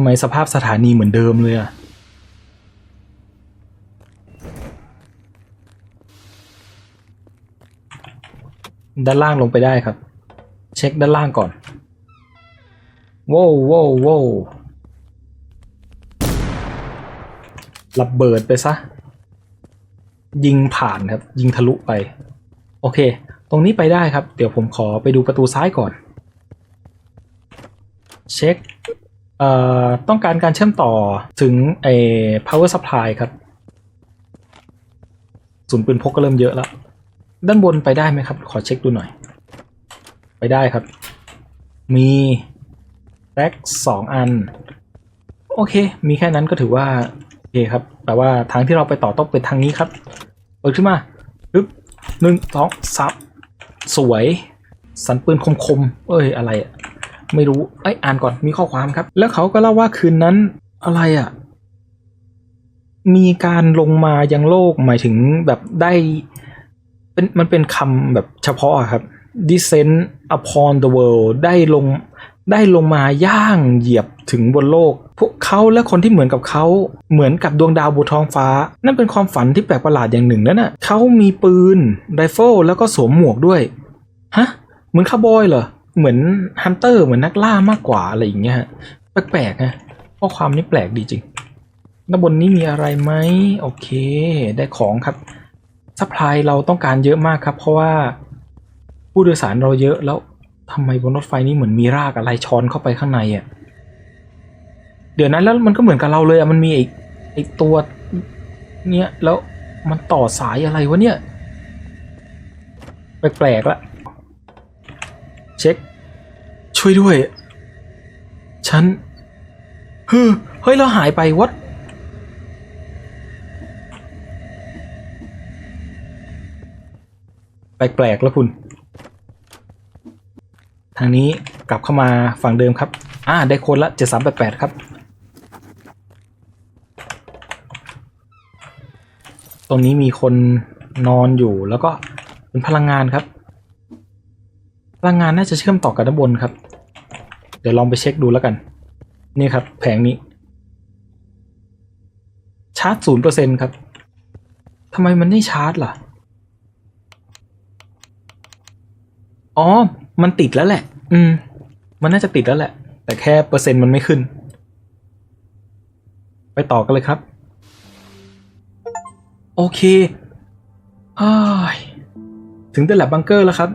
ทำไมสภาพสถานีเหมือนเดิมเลยอะด้านล่างลงไปได้ครับ เช็คด้านล่างก่อนโว้วโว้วโว้วระเบิดไปซะ ยิงผ่านครับ ยิงทะลุไป โอเค ตรงนี้ไปได้ครับ เดี๋ยวผมขอไปดูประตูซ้ายก่อน เช็ค ต้องการการเชื่อมต่อถึงไอ้ power supply ครับศูนย์ปืนพกก็เริ่มเยอะแล้ว ด้านบนไปได้ไหมครับ ขอเช็คดูหน่อย ไปได้ครับ มีแร็กสองอัน โอเค มีแค่นั้นก็ถือว่า โอเคครับแปลว่าทางที่เราไปต่อต้องเป็นทางนี้ครับ เปิดขึ้นมาปึ๊บหนึ่งสองสามสวย สันปืนคมๆ เอ้ย อะไรอะ ไม่รู้เอ้ยอ่านก่อนมีข้อความครับ แล้วเขาก็เล่าว่าคืนนั้นอะไรอะมีการลงมายังโลกหมายถึงแบบได้เป็นมันเป็นคำแบบเฉพาะครับ descend upon the world ได้ลงได้ลงมาย่างเหยียบถึงบนโลก พวกเขาและคนที่เหมือนกับเขาเหมือนกับดวงดาวบนท้องฟ้า นั่นเป็นความฝันที่แปลกประหลาดอย่างหนึ่งนั่นน่ะเขามีปืนไรเฟิลแล้วก็สวมหมวกด้วย ฮะ เหมือนคาวบอยเหรอ เหมือนฮันเตอร์เหมือนนักล่ามากกว่าอะไรอย่างเงี้ยฮะแปลกๆนะข้อความนี้แปลกดีจริงด้านบนนี้มีอะไรไหมโอเค ได้ของครับซัพพลายเราต้องการเยอะมากครับ เพราะว่าผู้โดยสารเราเยอะแล้วทำไมบนรถไฟนี้เหมือนมีรากอะไรช้อนเข้าไปข้างในอะ่ะเดี๋ยวนั้นแล้วมันก็เหมือนกับเราเลยอะ่ะมันมีไอ้ไอ้ตัวเนี้ยแล้วมันต่อสายอะไรวะเนี่ย แปลกๆละเช็ค ช่วยด้วย ฉัน เฮ้ยเฮ้ยเราหายไปวัดแปลกๆแล้วคุณ ทางนี้กลับเข้ามาฝั่งเดิมครับ อ่า ได้คนละเจ็ดสามแปดแปดครับ ตรงนี้มีคนนอนอยู่แล้วก็เป็นพลังงานครับ พลังงานน่าจะเชื่อมต่อกับด้านบนครับ เดี๋ยวลองไปเช็คดูแล้วกัน นี่ครับ แผงนี้ ชาร์จศูนย์เปอร์เซ็นครับทำไมมันไม่ชาร์จล่ะ อ๋อ มันติดแล้วแหละ อืม มันน่าจะติดแล้วแหละ แต่แค่เปอร์เซ็นต์มันไม่ขึ้น ไปต่อกันเลยครับ โอเคอ้ยถึงเดลแลบบังเกอร์แล้วครับ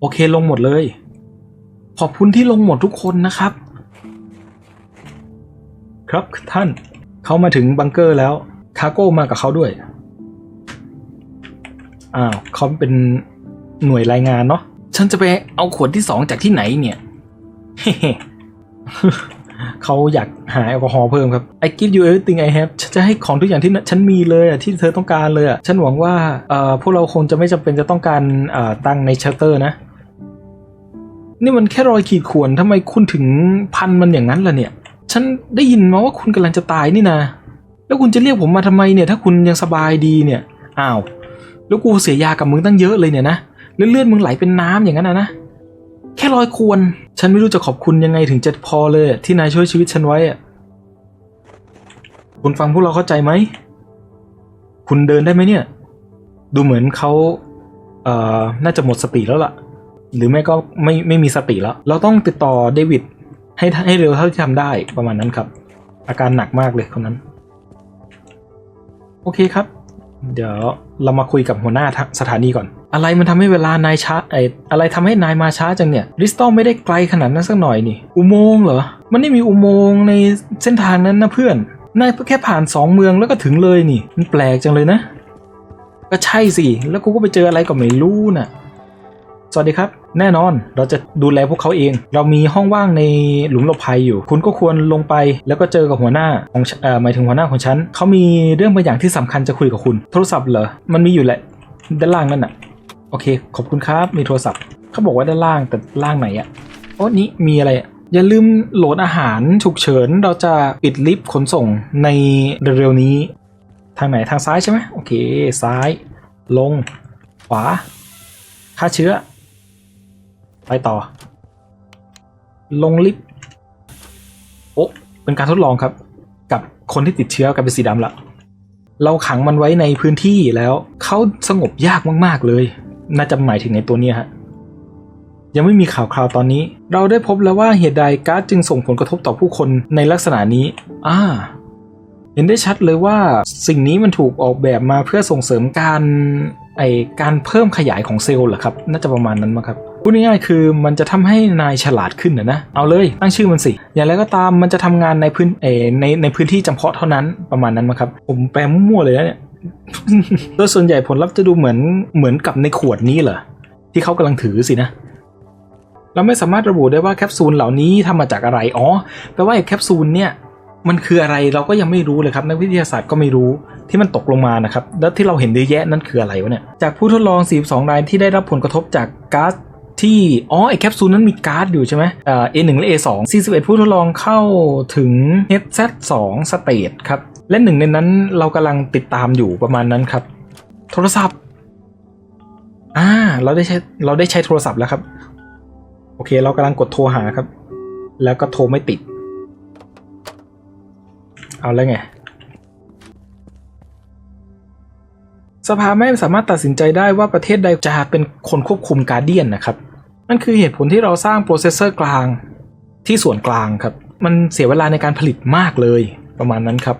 โอเคลงหมดเลย ขอบคุณที่ลงหมดทุกคนนะครับ ครับท่านเขามาถึงบังเกอร์แล้วคาโก้มากับเขาด้วยอ้าวเขาเป็นหน่วยรายงานเนาะฉันจะไปเอาขวดที่สองจากที่ไหนเนี่ยเขาอยากหาแอลกอฮอล์เพิ่มครับ I give you everything I have ฉันจะให้ของทุกอย่างที่ฉันมีเลยอะที่เธอต้องการเลยอะ ฉันหวังว่าเอ่อพวกเราคงจะไม่จำเป็นจะต้องการเอ่อตังในเชลเตอร์นะ นี่มันแค่รอยขีดข่วนทำไมคุณถึงพันมันอย่างนั้นล่ะเนี่ย ฉันได้ยินมาว่าคุณกำลังจะตายนี่นะ แล้วคุณจะเรียกผมมาทำไมเนี่ย ถ้าคุณยังสบายดีเนี่ย อ้าว แล้วกูเสียยากับมึงตั้งเยอะเลยเนี่ยนะแล้วเลือดมึงไหลเป็นน้ำอย่างนั้นนะนะ แค่รอยควร ฉันไม่รู้จะขอบคุณยังไงถึงจะพอเลย ที่นายช่วยชีวิตฉันไว้อะคุณฟังพวกเราเข้าใจไหม คุณเดินได้ไหมเนี่ย ดูเหมือนเขาเอ่อ น่าจะหมดสติแล้วล่ะ หรือไม่ก็ไม่ไม่มีสติแล้ว เราต้องติดต่อเดวิดให้ให้เร็วเท่าที่ทำได้ประมาณนั้นครับ อาการหนักมากเลยคนนั้น โอเคครับ เดี๋ยวเรามาคุยกับหัวหน้าสถานีก่อน อะไรมันทำให้เวลานายช้าไออะไรทำให้นายมาช้าจังเนี่ยริสตอลไม่ได้ไกลขนาดนั้นสักหน่อยนี่ อุโมงค์เหรอ มันไม่มีอุโมงค์ในเส้นทางนั้นนะเพื่อนนายแค่ผ่านสองเมืองแล้วก็ถึงเลยนี่ มันแปลกจังเลยนะ ก็ใช่สิ แล้วกูก็ไปเจออะไรก็ไม่รู้น่ะ สวัสดีครับ แน่นอนเราจะดูแลพวกเขาเอง เรามีห้องว่างในหลุมหลบภัยอยู่ คุณก็ควรลงไปแล้วก็เจอกับหัวหน้าของเอ่อหมายถึงหัวหน้าของฉันเขามีเรื่องบางอย่างที่สำคัญจะคุยกับคุณ โทรศัพท์เหรอมันมีอยู่แหละด้านล่างนั่นน่ะโอเค ขอบคุณครับมีโทรศัพท์เขาบอกว่าด้านล่างแต่ล่างไหนอะโอ้นี้มีอะไรอะอย่าลืมโหลดอาหารฉุกเฉินเราจะปิดลิฟต์ขนส่งในเร็วๆนี้ ทางไหนทางซ้ายใช่ไหมโอเค ซ้าย ลง ขวาฆ่าเชื้อ ไปต่อ ลงลิฟต์โอ้เป็นการทดลองครับ กับคนที่ติดเชื้อกลายเป็นสีดำละเราขังมันไว้ในพื้นที่แล้วเขาสงบยากมากๆเลย น่าจะหมายถึงในตัวเนี้ยฮะยังไม่มีข่าวคราวตอนนี้ เราได้พบแล้วว่าเหตุใดก๊าซจึงส่งผลกระทบต่อผู้คนในลักษณะนี้ อ่า เห็นได้ชัดเลยว่าสิ่งนี้มันถูกออกแบบมาเพื่อส่งเสริมการไอการเพิ่มขยายของเซลล์เหรอครับ น่าจะประมาณนั้นมั้งครับ พูดง่ายๆคือมันจะทำให้นายฉลาดขึ้นนะนะเอาเลยตั้งชื่อมันสิ อย่างไรก็ตามมันจะทำงานในพื้นเอในในพื้นที่จำเพาะเท่านั้นประมาณนั้นมั้งครับ ผมแปลมั่วเลยนะเนี่ยโดยส่วนใหญ่ผลลัพธ์จะดูเหมือนเหมือนกับในขวดนี้เหรอที่เขากำลังถือสินะเราไม่สามารถระบุได้ว่าแคปซูลเหล่านี้ทำมาจากอะไรอ๋อแปลว่าไอ้แคปซูลเนี่ยมันคืออะไรเราก็ยังไม่รู้เลยครับ นักวิทยาศาสตร์ก็ไม่รู้ที่มันตกลงมานะครับ แล้วที่เราเห็นเยอะแยะนั่นคืออะไรวะเนี่ย จากผู้ทดลอง 42 รายที่ได้รับผลกระทบจากก๊าซ ที่อ๋อไอแคปซูลนั้นมีก๊าซอยู่ใช่ไหมเอ่อ A1 และ A2 41 ผู้ทดลองเข้าถึง HZ2 สเตจครับ และหนึ่งในนั้นเรากำลังติดตามอยู่ประมาณนั้นครับ โทรศัพท์อ่าเราได้ใช้เราได้ใช้โทรศัพท์แล้วครับ โอเค เรากำลังกดโทรหาครับ แล้วก็โทรไม่ติด เอาแล้วไง สภาไม่สามารถตัดสินใจได้ว่าประเทศใดจะเป็นคนควบคุมการเดียนนะครับ นั่นคือเหตุผลที่เราสร้างโปรเซสเซอร์กลางที่ส่วนกลางครับ มันเสียเวลาในการผลิตมากเลยประมาณนั้นครับ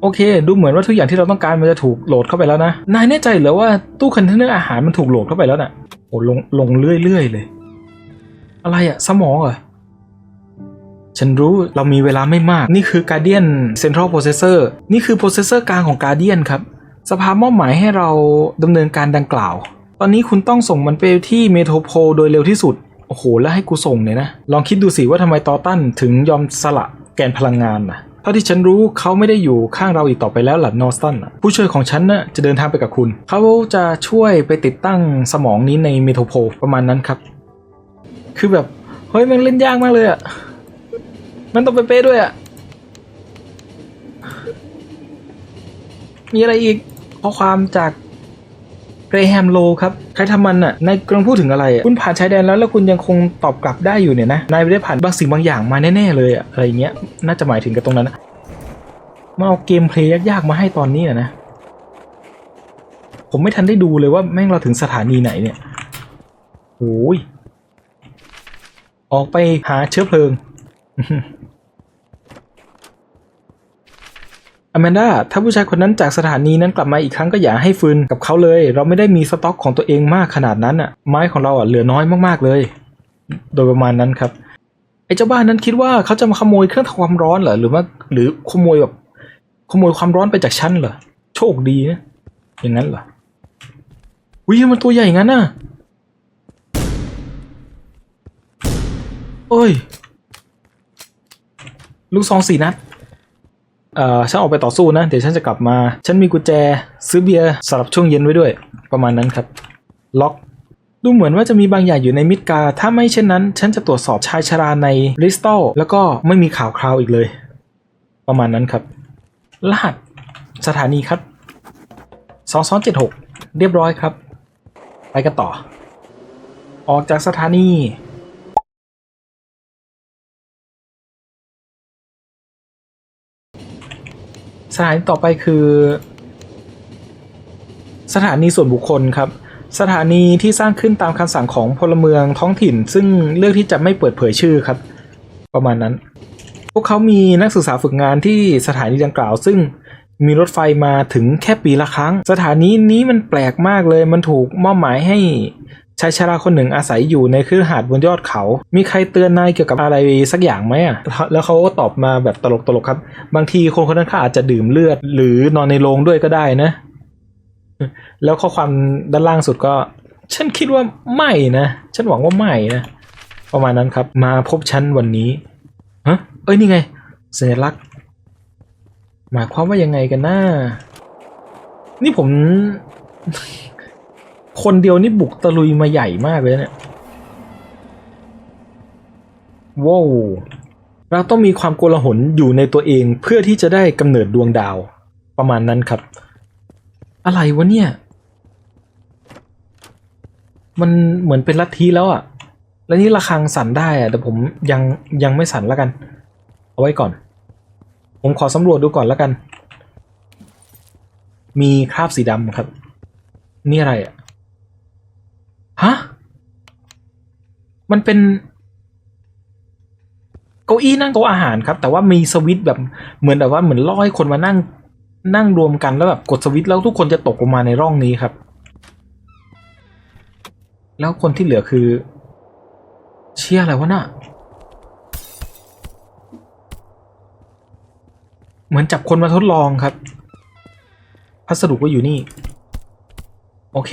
โอเค ดูเหมือนว่าทุกอย่างที่เราต้องการมันจะถูกโหลดเข้าไปแล้วนะ นายแน่ใจหรือว่าตู้คอนเทนเนอร์อาหารมันถูกโหลดเข้าไปแล้วน่ะโอ้ลงลงเรื่อยๆเลย อะไรอะสมองเหรอ ฉันรู้เรามีเวลาไม่มาก นี่คือ Guardian Central Processor นี่คือ Processor กลางของ Guardian ครับ สภามอบหมายให้เราดำเนินการดังกล่าว ตอนนี้คุณต้องส่งมันไปที่เมโทรโพโดยเร็วที่สุด โอ้โห แล้วให้กูส่งเนี่ยนะ ลองคิดดูสิว่าทำไมตอตันถึงยอมสละแกนพลังงานนะเท่าที่ฉันรู้เขาไม่ได้อยู่ข้างเราอีกต่อไปแล้วหล่ะนอสตันผู้ช่วยของฉันน่ะจะเดินทางไปกับคุณ เขาจะช่วยไปติดตั้งสมองนี้ในเมโทรโพลประมาณนั้นครับ คือแบบ เฮ้ยมันเล่นยากมากเลยอะ มันต้องไปเป๊ะด้วยอะ่ะ มีอะไรอีกข้อความจากเกรแฮมโลครับ ใครทำมันอะ นายกำลังพูดถึงอะไร คุณผ่านชายแดนแล้วแล้วคุณยังคงตอบกลับได้อยู่เนี่ยนะ นายไม่ได้ผ่านบางสิ่งบางอย่างมาแน่ๆเลยอะอะไรเงี้ย น่าจะหมายถึงกับตรงนั้นนะมาเอาเกมเพลย์ยากๆมาให้ตอนนี้อะนะ ผมไม่ทันได้ดูเลยว่าแม่งเราถึงสถานีไหนเนี่ยโอ้ยออกไปหาเชื้อเพลิง อแมนดาถ้าผู้ชายคนนั้นจากสถานีนั้นกลับมาอีกครั้งก็อย่าให้ฟืนกับเขาเลย เราไม่ได้มีสต็อกของตัวเองมากขนาดนั้นอะ ไม้ของเราอะเหลือน้อยมากๆเลย โดยประมาณนั้นครับ ไอ้เจ้าบ้านนั้นคิดว่าเขาจะมาขโมยเครื่องทำความร้อนเหรอ หรือว่า หรือขโมยแบบ ขโมยความร้อนไปจากฉันเหรอ โชคดีนะ อย่างนั้นเหรอวิมันตัวใหญ่งั้นน่ะโอ้ย ลูกซองสี่นัด เอ่อฉันออกไปต่อสู้นะ เดี๋ยวฉันจะกลับมา ฉันมีกุญแจซื้อเบียร์สำหรับช่วงเย็นไว้ด้วย ประมาณนั้นครับ ล็อก ดูเหมือนว่าจะมีบางอย่างอยู่ในมิดกา ถ้าไม่เช่นนั้น ฉันจะตรวจสอบชายชราในริสตัลแล้วก็ไม่มีข่าวคราวอีกเลย ประมาณนั้นครับ รหัส สถานีครับ2276 เรียบร้อยครับ ไปกันต่อ ออกจากสถานี ถานีต่อไปคือ สถานีส่วนบุคคลครับ สถานีที่สร้างขึ้นตามคำสั่งของพลเมืองท้องถิ่น ซึ่งเลือกที่จะไม่เปิดเผยชื่อครับ ประมาณนั้น พวกเขามีนักศึกษาฝึกงานที่สถานีดังกล่าว ซึ่งมีรถไฟมาถึงแค่ปีละครั้ง สถานีนี้มันแปลกมากเลย มันถูกมอบหมายให้ ชายชราคนหนึ่งอาศัยอยู่ในคฤหาสน์บนยอดเขา มีใครเตือนนายเกี่ยวกับอะไรสักอย่างไหมอะ แล้วเขาก็ตอบมาแบบตลกๆครับ บางทีคนคนนั้นเขาอาจจะดื่มเลือด หรือนอนในโรงด้วยก็ได้นะ แล้วข้อความด้านล่างสุดก็ ฉันคิดว่าไม่นะ ฉันหวังว่าไม่นะ ประมาณนั้นครับ มาพบฉันวันนี้ฮะเอ้ยนี่ไงสัญลักษณ์ หมายความว่ายังไงกันนะนี่ผม คนเดียวนี่บุกตะลุยมาใหญ่มากเลยเนี่ยว้าวเราต้องมีความโกลาหลอยู่ในตัวเองเพื่อที่จะได้กำเนิดดวงดาวประมาณนั้นครับ อะไรวะเนี่ย มันเหมือนเป็นลัทธิแล้วอะแล้วนี่ระฆังสั่นได้อะแต่ผมยังยังไม่สั่นแล้วกัน เอาไว้ก่อน ผมขอสำรวจดูก่อนแล้วกัน มีคราบสีดำครับ นี่อะไรอะฮะ มันเป็นเก้าอี้นั่งโต๊ะอาหารครับ แต่ว่ามีสวิตแบบเหมือนแบบว่าเหมือนล่อให้คนมานั่งนั่งรวมกันแล้วแบบกดสวิตแล้วทุกคนจะตกลงมาในร่องนี้ครับ แล้วคนที่เหลือคือ เชี่ยอะไรวะน่ะเหมือนจับคนมาทดลองครับ พัสดุก็อยู่นี่ โอเค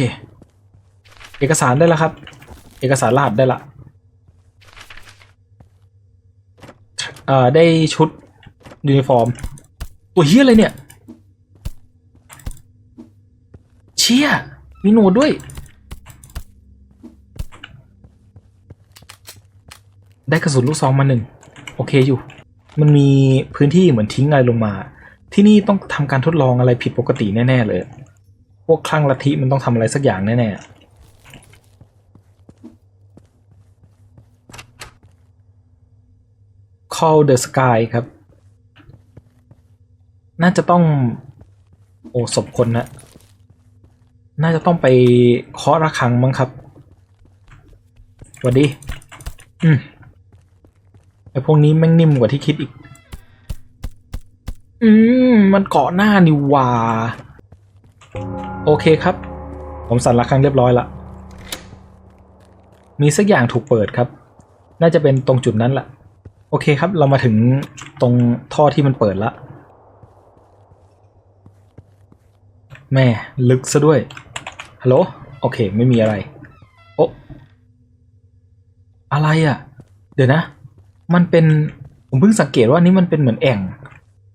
เอกสารได้แล้วครับ เอกสารรหัสได้ละ เอ่อได้ชุดยูนิฟอร์มตัวเฮียอะไรเนี่ย เชี่ยมีหนวดด้วย ได้กระสุนลูกซองมาหนึ่ง โอเคอยู่ มันมีพื้นที่เหมือนทิ้งอะไรลงมา ที่นี่ต้องทำการทดลองอะไรผิดปกติแน่ ๆ เลย พวกคลั่งลัทธิมันต้องทำอะไรสักอย่างแน่ ๆ Call the Sky ครับ น่าจะต้อง โอ้ศพคนนะ น่าจะต้องไปเคาะระฆังมั้งครับสวัสดี อืมไอพวกนี้แม่งนิ่มกว่าที่คิดอีก อืม มันเกาะหน้านี่หว่า โอเคครับ ผมสั่นระฆังเรียบร้อยละ มีสักอย่างถูกเปิดครับ น่าจะเป็นตรงจุดนั้นแหละ โอเคครับ เรามาถึงตรงท่อที่มันเปิดละแม่ลึกซะด้วยฮัลโหลโอเค ไม่มีอะไร โออะไรอะ่ะ เดี๋ยวนะ มันเป็นผมเพิ่งสังเกตว่านี่มันเป็นเหมือนแอ่ง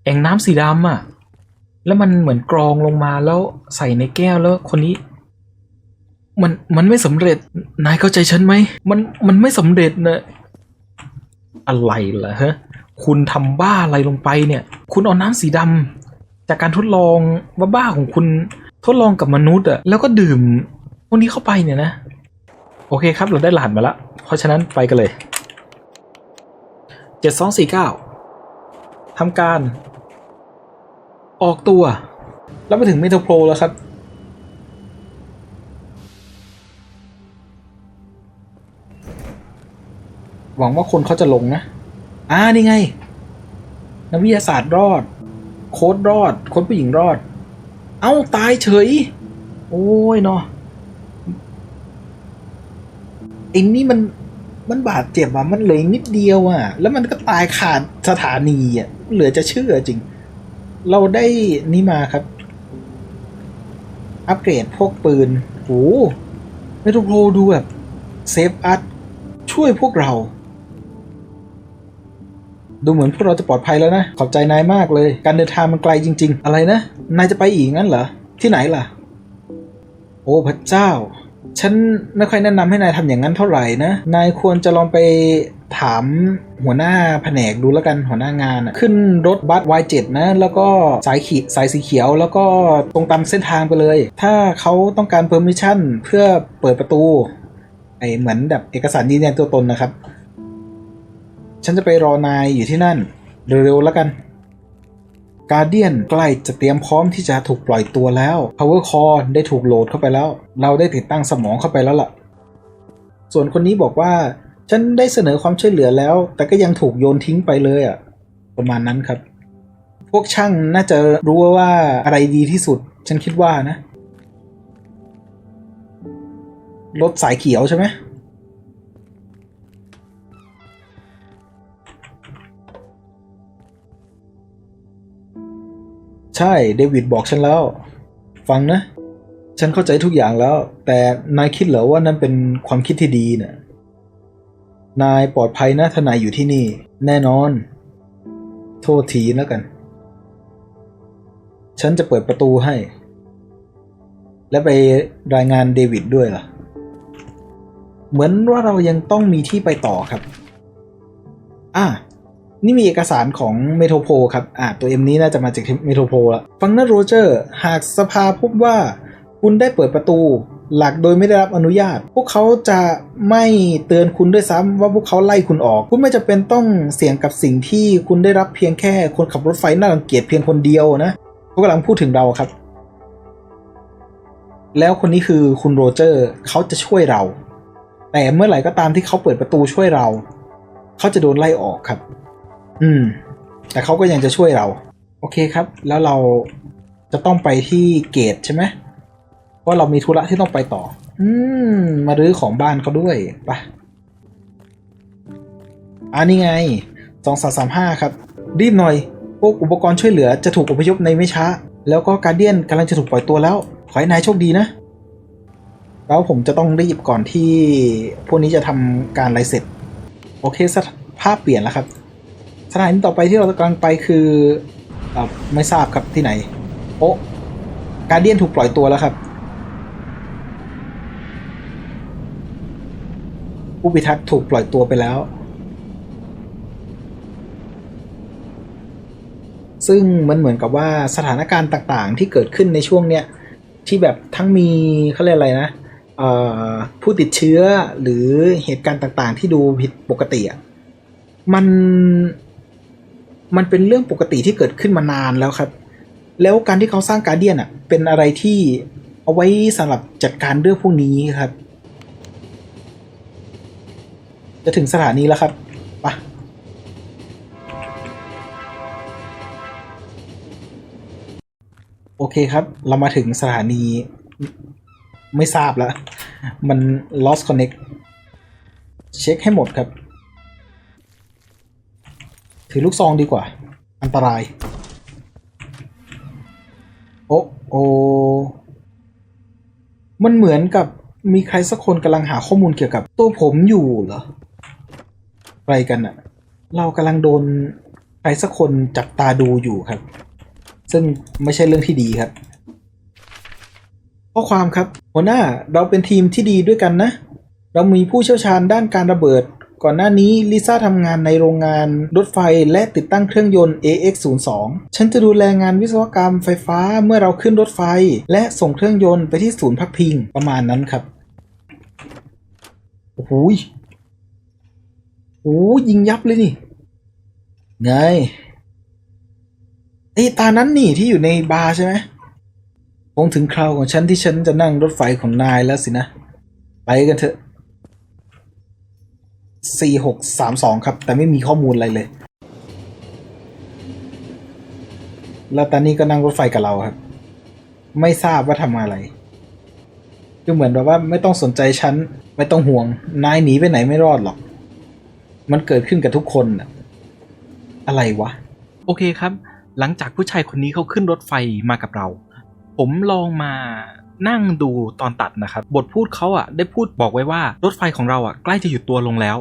แอ่งน้ำสีดำอะ่ะ แล้วมันเหมือนกรองลงมาแล้วใส่ในแก้วแล้วคนนี้ มันมันไม่สำเร็จนายเข้าใจฉันไหมมันมันไม่สำเร็จนะ อะไรล่ะฮะคุณทำบ้าอะไรลงไปเนี่ย คุณเอาน้ำสีดำจากการทดลองบ้าๆของคุณทดลองกับมนุษย์อะแล้วก็ดื่มพวกนี้เข้าไปเนี่ยนะ โอเคครับเราได้รหัสมาล้วเพราะฉะนั้นไปกันเลยเจ็ดสองสี่เก้าทำการ ออกตัว แล้วมาถึงเมโทรโปรแล้วครับ หวังว่าคนเขาจะลงนะ อ่านี่ไง นักวิทยาศาสตร์รอด โค้ดรอด โค้ดผู้หญิงรอด เอ้า ตายเฉย โอ้ยเนาะไอ้นี่มันมันบาดเจ็บอะ มันเหลือนิดเดียวอะ แล้วมันก็ตายขาดสถานีอะ เหลือจะเชื่อจริง เราได้นี่มาครับ อัปเกรดพวกปืนโอ้เมโทรโปรดูแบบเซฟอัดช่วยพวกเรา ดูเหมือนพวกเราจะปลอดภัยแล้วนะ ขอบใจนายมากเลย การเดินทางมันไกลจริง ๆ อะไรนะ นายจะไปอีกงั้นเหรอ ที่ไหนล่ะ โอ้พระเจ้า ฉันไม่ค่อยแนะนำให้นายทำอย่างนั้นเท่าไหร่นะ นายควรจะลองไปถามหัวหน้าแผนกดูแล้วกันหัวหน้างานขึ้นรถบัส Y7 นะแล้วก็สายขีสายสีเขียว แล้วก็ตรงตามเส้นทางไปเลย ถ้าเขาต้องการ permission เพื่อเปิดประตูไอเหมือนแบบเอกสารยืนยันตัวตนนะครับ ฉันจะไปรอนายอยู่ที่นั่น เร็วๆแล้วกัน กา a r เดียนใกล้จะเตรียมพร้อมที่จะถูกปล่อยตัวแล้ว Power Core ได้ถูกโหลดเข้าไปแล้ว เราได้ติดตั้งสมองเข้าไปแล้วล่ะ ส่วนคนนี้บอกว่า ฉันได้เสนอความช่วยเหลือแล้ว แต่ก็ยังถูกโยนทิ้งไปเลยอะ่ะ ประมาณนั้นครับ พวกช่างน่าจะรู้ว่าอะไรดีที่สุด ฉันคิดว่านะรถสายเขียวใช่ไหม ช่ เดวิดบอกฉันแล้ว ฟังนะ ฉันเข้าใจทุกอย่างแล้ว แต่นายคิดเหรอว่านั่นเป็นความคิดที่ดีนะ่ะนายปลอดภัยนะถ้านายอยู่ที่นี่ แน่นอน โทษทีแล้วกัน ฉันจะเปิดประตูให้ และไปรายงานเดวิดด้วยล่ะ เหมือนว่าเรายังต้องมีที่ไปต่อครับ อะ นี่มีเอกสารของเมโทรโพครับ อ่าตัวเอ็มนี้น่าจะมาจากเมโทรโพละฟังนะโรเจอร์ หากสภาพบว่าคุณได้เปิดประตูหลักโดยไม่ได้รับอนุญาต พวกเขาจะไม่เตือนคุณด้วยซ้ำว่าพวกเขาไล่คุณออก คุณไม่จะเป็นต้องเสี่ยงกับสิ่งที่คุณได้รับเพียงแค่คนขับรถไฟน่ารังเกียจเพียงคนเดียวนะเขากำลังพูดถึงเราครับ แล้วคนนี้คือคุณโรเจอร์เขาจะช่วยเรา แต่เมื่อไหร่ก็ตามที่เขาเปิดประตูช่วยเรา เขาจะโดนไล่ออกครับ อืม แต่เขาก็ยังจะช่วยเรา โอเคครับ แล้วเราจะต้องไปที่เกตใช่ไหมเพราเรามีธุระที่ต้องไปต่อ อืม มารื้อของบ้านเขาด้วยไปะอันนี้ไงสองสามสามห้าครับ รีบหน่อยพวกอุปกรณ์ช่วยเหลือจะถูกอพยพในไม่ช้า แล้วก็การเดียนกำลังจะถูกปล่อยตัวแล้ว ขอให้นายโชคดีนะแล้วผมจะต้องรีบก่อนที่พวกนี้จะทำการอะไรเสร็จ โอเคสภาพเปลี่ยนแล้วครับ สถานีต่อไปที่เรากำลังไปคืออไม่ทราบครับที่ไหน โอ้การเดียนถูกปล่อยตัวแล้วครับ ผู้พิทักษ์ถูกปล่อยตัวไปแล้ว ซึ่งมันเหมือนกับว่าสถานการณ์ต่างๆ ที่เกิดขึ้นในช่วงเนี้ยที่แบบทั้งมีเขาเรียกอะไรนะผู้ติดเชื้อหรือเหตุการณ์ต่างๆ ที่ดูผิดปกติอะมัน มันเป็นเรื่องปกติที่เกิดขึ้นมานานแล้วครับ แล้วการที่เขาสร้างการเดียนอะเป็นอะไรที่เอาไว้สำหรับจัดการเรื่องพวกนี้ครับ จะถึงสถานีแล้วครับไปะโอเคครับ เรามาถึงสถานีไม่ทราบแล้ว มัน lost connect เช็คให้หมดครับ ถือลูกซองดีกว่า อันตราย โอ้โอมันเหมือนกับมีใครสักคนกำลังหาข้อมูลเกี่ยวกับตัวผมอยู่เหรออะไรกันอะเรากำลังโดนใครสักคนจับตาดูอยู่ครับ ซึ่งไม่ใช่เรื่องที่ดีครับข้อความครับหัวหน้าเราเป็นทีมที่ดีด้วยกันนะ เรามีผู้เชี่ยวชาญด้านการระเบิด ก่อนหน้านี้ลิซ่าทำงานในโรงงานรถไฟและติดตั้งเครื่องยนต์ AX02 ฉันจะดูแลงานวิศวกรรมไฟฟ้าเมื่อเราขึ้นรถไฟ และส่งเครื่องยนต์ไปที่ศูนย์พักพิงประมาณนั้นครับ โอ้โหยโอ้ยยิงยับเลยนี่ ไงไอ้ตานั้นนี่ที่อยู่ในบาร์ใช่ไหมคงถึงคราวของฉันที่ฉันจะนั่งรถไฟของนายแล้วสินะ ไปกันเถอะ สี่หกสามสองครับ แต่ไม่มีข้อมูลอะไรเลย แล้วตอนนี้ก็นั่งรถไฟกับเราครับ ไม่ทราบว่าทำอะไรคือเหมือนแบบว่าไม่ต้องสนใจฉัน ไม่ต้องห่วง นายหนีไปไหนไม่รอดหรอก มันเกิดขึ้นกับทุกคนน่ะอะไรวะ โอเคครับ หลังจากผู้ชายคนนี้เขาขึ้นรถไฟมากับเรา ผมลองมานั่งดูตอนตัดนะครับ บทพูดเขาอะ ได้พูดบอกไว้ว่ารถไฟของเราอะ ใกล้จะหยุดตัวลงแล้ว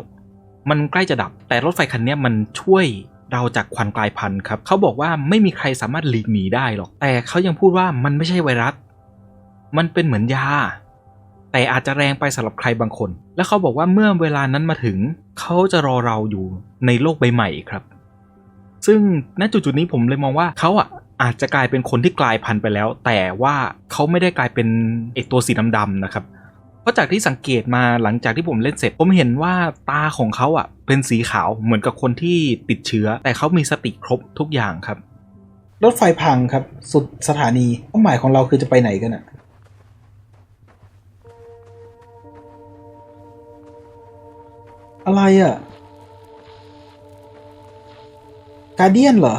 มันใกล้จะดับ แต่รถไฟคันนี้มันช่วยเราจากควันกลายพันธุ์ครับเขาบอกว่าไม่มีใครสามารถหลีกหนีได้หรอก แต่เขายังพูดว่ามันไม่ใช่ไวรัส มันเป็นเหมือนยา แต่อาจจะแรงไปสำหรับใครบางคน และเขาบอกว่าเมื่อเวลานั้นมาถึง เขาจะรอเราอยู่ในโลกใบใหม่ครับ ซึ่งณจุดๆนี้ผมเลยมองว่าเขาอะอาจจะกลายเป็นคนที่กลายพันธุ์ไปแล้ว แต่ว่าเขาไม่ได้กลายเป็นไอตัวสีดำๆนะครับ เพราะจากที่สังเกตมาหลังจากที่ผมเล่นเสร็จ ผมเห็นว่าตาของเขาอะ เป็นสีขาวเหมือนกับคนที่ติดเชื้อ แต่เขามีสติครบทุกอย่างครับ รถไฟพังครับ สุดสถานีเป้าหมายของเราคือจะไปไหนกันอะอะไรอะกาเดียนเหรอ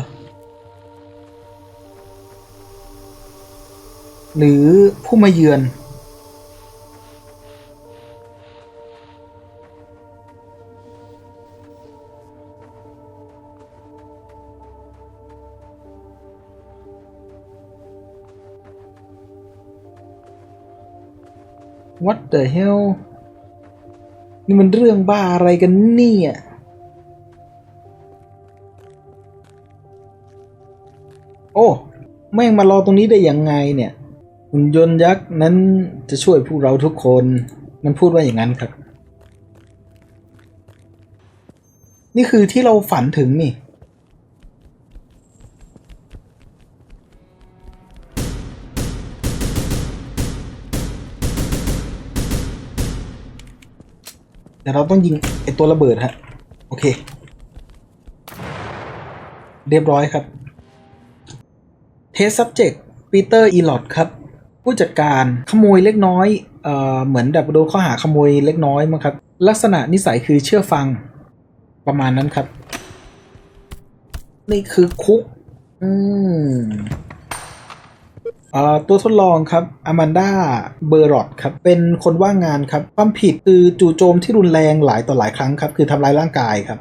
หรือผู้มาเยือน What the hell นี่มันเรื่องบ้าอะไรกันเนี่ยโอ้แม่งมารอตรงนี้ได้ยังไงเนี่ยหุ่นยนต์ยักษ์นั้นจะช่วยพวกเราทุกคน มันพูดว่าอย่างนั้นครับ นี่คือที่เราฝันถึงนี่ แต่เราต้องยิงไอตัวระเบิดฮะ โอเค เรียบร้อยครับเทส subject ปีเตอร์อีลอดครับ ผู้จัดการขโมยเล็กน้อยเอ่อเหมือนแบบโดนข้อหาขโมยเล็กน้อยมั้งครับ ลักษณะนิสัยคือเชื่อฟังประมาณนั้นครับ นี่คือคุก อืม ตัวทดลองครับอ m มนดาเบอร์รอดครับเป็นคนว่างงานครับความผิดคือจู่โจมที่รุนแรงหลายต่อหลายครั้งครับคือทำร้ายร่างกายครับ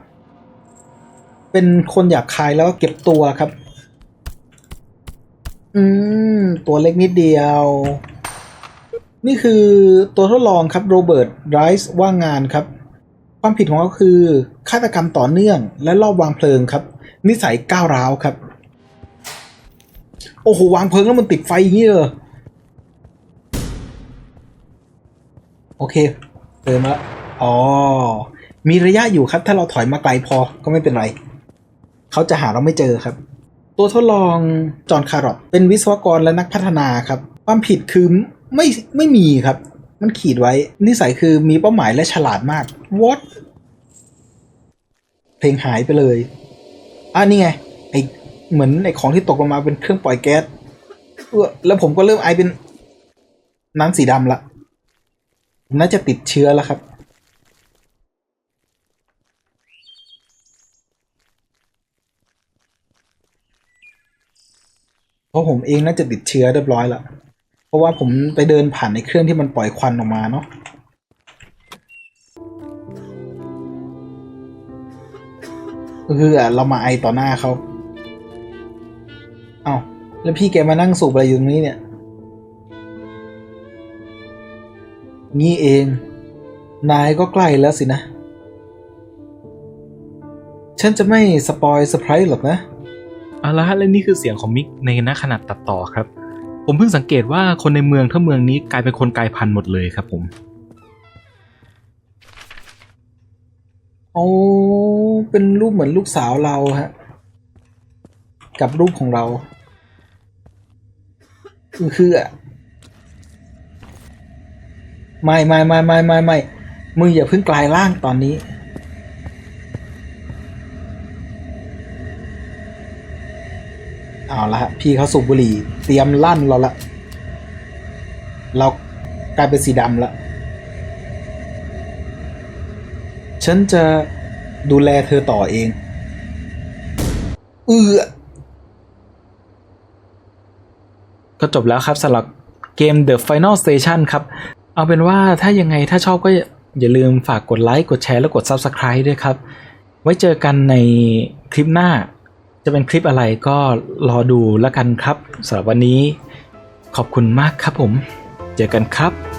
เป็นคนหยาบคายแล้วก็เก็บตัวครับ อืม ตัวเล็กนิดเดียว นี่คือตัวทดลองครับโรเบิร์ตไรส์ว่างงานครับ ความผิดของเขาคือฆาตกรรมต่อเนื่อง และรอบวางเพลิงครับ นิสัยก้าวร้าวครับ โอ้โหวางเพลิงแล้วมันติดไฟอย่างนี้เลยโอเคเติมละอ๋อ มีระยะอยู่ครับ ถ้าเราถอยมาไกลพอก็ไม่เป็นไร เขาจะหาเราไม่เจอครับ ตัวทดลองจอห์นคาร์รอตเป็นวิศวกรและนักพัฒนาครับ ความผิดคือไม่ไม่มีครับ มันขีดไว้ นิสัยคือมีเป้าหมายและฉลาดมาก what เพลงหายไปเลยอะนี่ไง เหมือนไอของที่ตกลงมาเป็นเครื่องปล่อยแก๊สเออแล้วผมก็เริ่มไอเป็นน้ำสีดำละผมน่าจะติดเชื้อแล้วครับ เพราะผมเองน่าจะติดเชื้อเรียบร้อยละเพราะว่าผมไปเดินผ่านในเครื่องที่มันปล่อยควันออกมาเนาะก็คือเรามาไอต่อหน้าเขา เอา้าแล้วพี่แกมานั่งสูบอะไรอยู่ตรงนี้เนี่ย นี่เอง นายก็ใกล้แล้วสินะ ฉันจะไม่สปอยเซอร์ไพรส์หรอกนะเอาละฮะและนี่คือเสียงของมิกในณขณะตัดต่อครับ ผมเพิ่งสังเกตว่าคนในเมืองทั้งเมืองนี้กลายเป็นคนกลายพันธุ์หมดเลยครับผม โอ้เป็นรูปเหมือนลูกสาวเราฮะ กับรูปของเรา คือคืออะไม่ไม่ไม่ไม่ไม่ไม่มึงอย่าเพิ่งกลายร่างตอนนี้ เอาละฮะพี่เขาสูบบุหรี่ เตรียมลั่นเราละ เรากลายเป็นสีดำละ ฉันจะดูแลเธอต่อเอง เอือ ก็จบแล้วครับสำหรับเกม The Final Station ครับ เอาเป็นว่าถ้ายังไงถ้าชอบก็อย่าลืมฝากกดไลค์กดแชร์และกด Subscribe ด้วยครับ ไว้เจอกันในคลิปหน้า จะเป็นคลิปอะไรก็รอดูแล้วกันครับสำหรับวันนี้ขอบคุณมากครับผม เจอกันครับ